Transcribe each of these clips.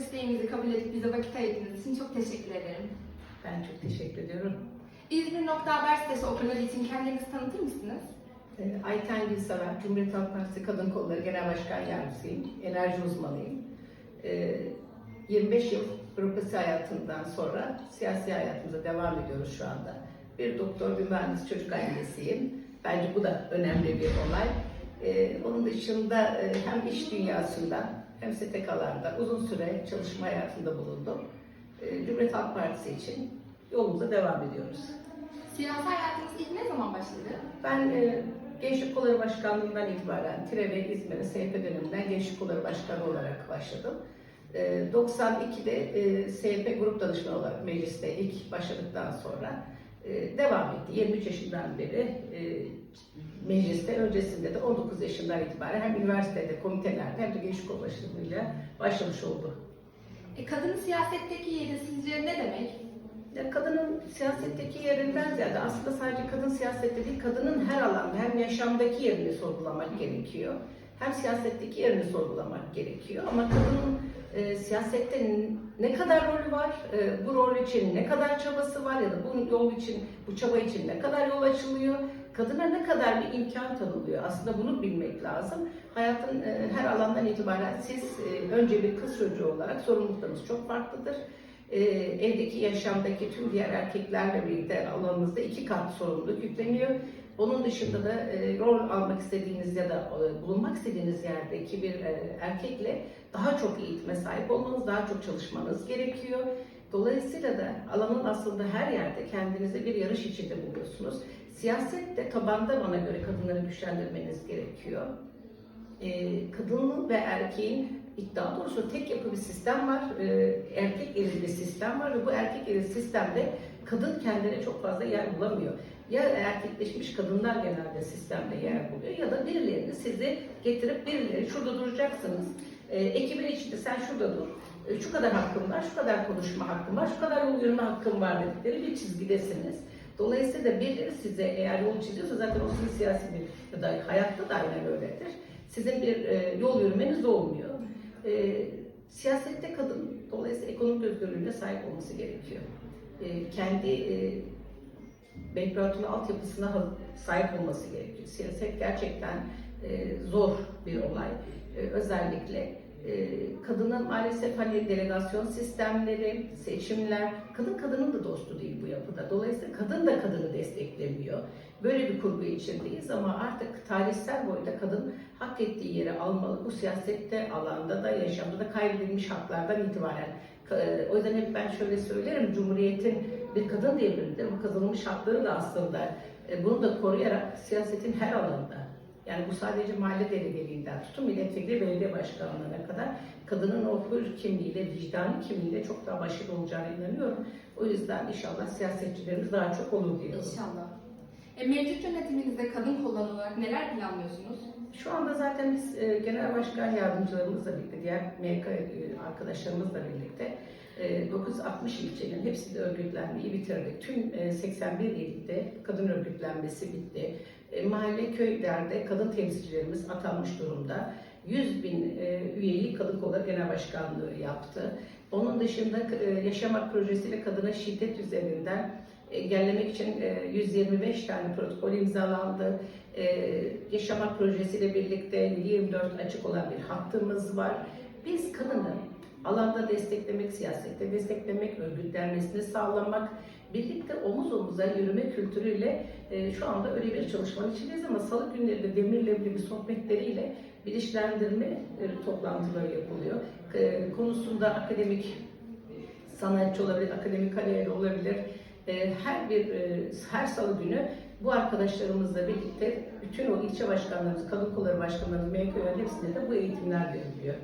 isteğimizi kabul edip bize vakit ayırdığınız için çok teşekkür ederim. Ben çok teşekkür ediyorum. İzmir Nokta Haber sitesi okurları için kendinizi tanıtır mısınız? Ee, Ayten Gülsever, Cumhuriyet Halk Partisi Kadın Kolları Genel Başkan Yardımcısıyım. Enerji uzmanıyım. Ee, 25 yıl bürokrasi hayatından sonra siyasi hayatımıza devam ediyoruz şu anda. Bir doktor, bir mühendis, çocuk annesiyim. Bence bu da önemli bir olay. Ee, onun dışında e, hem iş dünyasında hem STK'larda uzun süre çalışma hayatında bulundum. Ee, Cumhuriyet Halk Partisi için yolumuza devam ediyoruz. Siyasi hayatınız ilk ne zaman başladı? Ben e, Gençlik Kolları Başkanlığı'ndan itibaren Tire ve İzmir'e SHP döneminden Gençlik Kolları Başkanı olarak başladım. E, 92'de e, SHP Grup Danışmanı olarak mecliste ilk başladıktan sonra e, devam etti. 23 yaşından beri e, mecliste, öncesinde de 19 yaşından itibaren hem üniversitede, komitelerde hem de Gençlik Kol Başkanlığı'yla başlamış oldu. E, kadının siyasetteki yeri sizce ne demek? Ya kadının siyasetteki yerinden ziyade aslında sadece kadın siyasette değil, kadının her alanda hem yaşamdaki yerini sorgulamak gerekiyor. Hem siyasetteki yerini sorgulamak gerekiyor. Ama kadının e, siyasette ne kadar rolü var, e, bu rol için ne kadar çabası var ya da bu yol için, bu çaba için ne kadar yol açılıyor, kadına ne kadar bir imkan tanınıyor. Aslında bunu bilmek lazım. Hayatın e, her alandan itibaren siz e, önce bir kız çocuğu olarak sorumluluklarınız çok farklıdır e, evdeki yaşamdaki tüm diğer erkeklerle birlikte alanınızda iki kat sorumluluk yükleniyor. Onun dışında da rol almak istediğiniz ya da bulunmak istediğiniz yerdeki bir erkekle daha çok eğitime sahip olmanız, daha çok çalışmanız gerekiyor. Dolayısıyla da alanın aslında her yerde kendinize bir yarış içinde buluyorsunuz. Siyasette tabanda bana göre kadınları güçlendirmeniz gerekiyor e, kadının ve erkeğin iddia doğrusu tek yapı bir sistem var. E, erkek elinde bir sistem var ve bu erkek elinde sistemde kadın kendine çok fazla yer bulamıyor. Ya erkekleşmiş kadınlar genelde sistemde yer buluyor ya da birilerini sizi getirip birileri şurada duracaksınız. E, ekibin içinde sen şurada dur. E, şu kadar hakkım var, şu kadar konuşma hakkım var, şu kadar yol yürüme hakkım var dedikleri bir çizgidesiniz. Dolayısıyla birileri size eğer yol çiziyorsa zaten o sizin siyasi bir ya da hayatta da aynen öyledir sizin bir e, yol yürümeniz olmuyor. E, siyasette kadın dolayısıyla ekonomik özgürlüğüne sahip olması gerekiyor. E, kendi e, background'una, altyapısına sahip olması gerekiyor. Siyaset gerçekten e, zor bir olay. E, özellikle kadının maalesef hani delegasyon sistemleri, seçimler, kadın kadının da dostu değil bu yapıda. Dolayısıyla kadın da kadını desteklemiyor. Böyle bir kurgu içindeyiz ama artık tarihsel boyutta kadın hak ettiği yeri almalı. Bu siyasette, alanda da, yaşamda da kaybedilmiş haklardan itibaren. Ka- O yüzden hep ben şöyle söylerim, Cumhuriyet'in bir kadın devrimidir. Bu kazanılmış hakları da aslında e, bunu da koruyarak siyasetin her alanında yani bu sadece mahalle delegeliğinden tutun milletvekili belediye başkanlığına kadar kadının o hür kimliğiyle, vicdani kimliğiyle çok daha başarılı olacağına inanıyorum. O yüzden inşallah siyasetçilerimiz daha çok olur diyorum. İnşallah. E, mevcut yönetiminizde kadın kolları olarak neler planlıyorsunuz? Şu anda zaten biz e, genel başkan yardımcılarımızla birlikte, diğer MK e, arkadaşlarımızla birlikte 960 ilçenin hepsinde örgütlenmeyi bitirdik. Tüm e, 81 ilde kadın örgütlenmesi bitti. E, mahalle köylerde kadın temsilcilerimiz atanmış durumda. 100 bin e, üyeyi Kadın Kolları Genel Başkanlığı yaptı. Onun dışında e, Yaşamak projesiyle kadına şiddet üzerinden engellemek için e, 125 tane protokol imzalandı. E, Yaşamak projesiyle birlikte 24 açık olan bir hattımız var. Biz kadını alanda desteklemek, siyasette desteklemek, örgütlenmesini sağlamak, birlikte omuz omuza yürüme kültürüyle e, şu anda öyle bir çalışmanın içindeyiz ama salı günleri de Demir'le bir sohbetleriyle bilinçlendirme e, toplantıları yapılıyor. E, konusunda akademik sanatçı olabilir, akademik kariyer olabilir. E, her bir e, her salı günü bu arkadaşlarımızla birlikte bütün o ilçe başkanlarımız, kadın kolları başkanlarımız, MKÖ'lerin hepsinde de bu eğitimler veriliyor.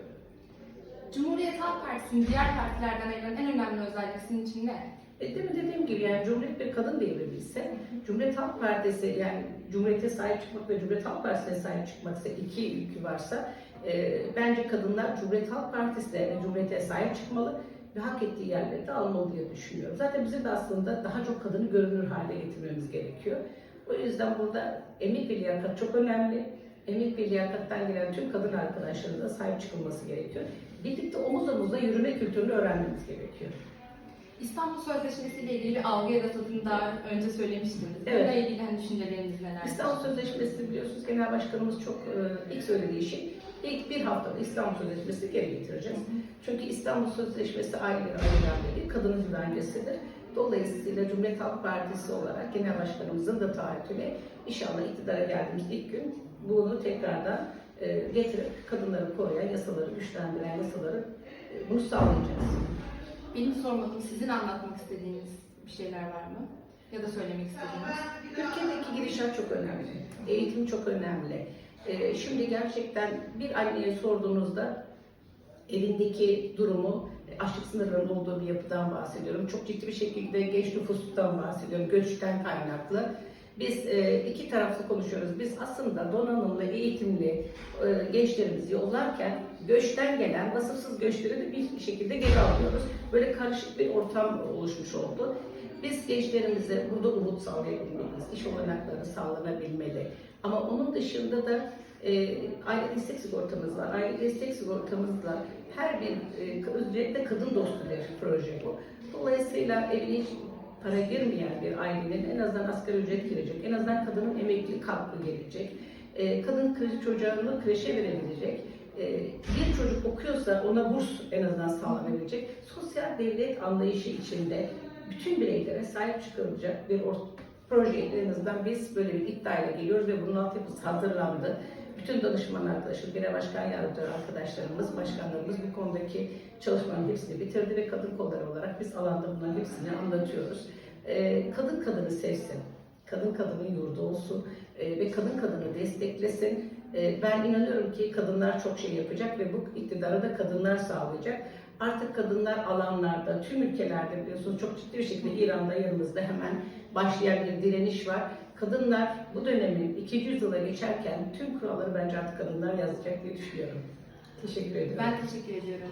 Cumhuriyet Halk Partisi'nin diğer partilerden ayıran en önemli özelliği sizin için ne? E, demin dediğim gibi yani Cumhuriyet bir kadın devrimi ise Cumhuriyet Halk Partisi yani Cumhuriyet'e sahip çıkmak ve Cumhuriyet Halk Partisi'ne sahip çıkmak ise iki yükü varsa e, bence kadınlar Cumhuriyet Halk Partisi'ne ve Cumhuriyet'e sahip çıkmalı ve hak ettiği yerleri de almalı diye düşünüyorum. Zaten bizim de aslında daha çok kadını görünür hale getirmemiz gerekiyor. O yüzden burada emek ve liyakat çok önemli. Emek ve liyakattan gelen tüm kadın arkadaşlarımıza sahip çıkılması gerekiyor. Birlikte omuz omuza yürüme kültürünü öğrenmemiz gerekiyor. İstanbul Sözleşmesi ile ilgili algı yaratıldığını daha önce söylemiştiniz. Evet. Bununla ilgili hani düşünceleriniz neler? İstanbul Sözleşmesi biliyorsunuz Genel Başkanımız çok e, ilk söylediği şey ilk bir haftada İstanbul Sözleşmesi geri getireceğiz. Çünkü İstanbul Sözleşmesi aileleri ayıran bir kadının güvencesidir. Dolayısıyla Cumhuriyet Halk Partisi olarak Genel Başkanımızın da taahhütüyle inşallah iktidara geldiğimiz ilk gün bunu tekrardan getirip kadınları koruyan yasaları, güçlendiren yasaları e, bunu sağlayacağız. Benim sormadığım, sizin anlatmak istediğiniz bir şeyler var mı? Ya da söylemek istediğiniz? Ülkedeki gidişat çok önemli. Eğitim çok önemli. Ee, şimdi gerçekten bir anneye sorduğunuzda evindeki durumu e, açlık sınırının olduğu bir yapıdan bahsediyorum. Çok ciddi bir şekilde genç nüfustan bahsediyorum. Göçten kaynaklı. Biz e, iki taraflı konuşuyoruz. Biz aslında donanımlı, eğitimli e, gençlerimizi yollarken göçten gelen vasıfsız göçleri de bir şekilde geri alıyoruz. Böyle karışık bir ortam oluşmuş oldu. Biz gençlerimize burada umut sağlayabilmeliyiz. İş olanakları sağlanabilmeli. Ama onun dışında da e, aile destek sigortamız var. Aile destek sigortamızla her bir e, özellikle kadın dostu bir proje bu. Dolayısıyla hiç para girmeyen bir ailenin en azından asgari ücret girecek, en azından kadının emeklilik hakkı gelecek, e, kadın çocuğunu kreşe verebilecek, e, bir çocuk okuyorsa ona burs en azından sağlanabilecek, sosyal devlet anlayışı içinde bütün bireylere sahip çıkılacak bir projeyle en azından biz böyle bir iddiayla geliyoruz ve bunun altyapısı hazırlandı. Bütün danışman arkadaşım, genel başkan yardımcıları arkadaşlarımız, başkanlarımız bu konudaki çalışmanın hepsini bitirdi ve kadın kolları olarak biz alanda bunların hepsini anlatıyoruz. Ee, kadın kadını sevsin, kadın kadının yurdu olsun ee, ve kadın kadını desteklesin. Ee, ben inanıyorum ki kadınlar çok şey yapacak ve bu iktidarı da kadınlar sağlayacak. Artık kadınlar alanlarda, tüm ülkelerde biliyorsunuz çok ciddi bir şekilde İran'da yanımızda hemen başlayan bir direniş var. Kadınlar bu dönemin 200 yıla geçerken tüm kuralları bence artık kadınlar yazacak diye düşünüyorum. Teşekkür ederim. Ben teşekkür ediyorum.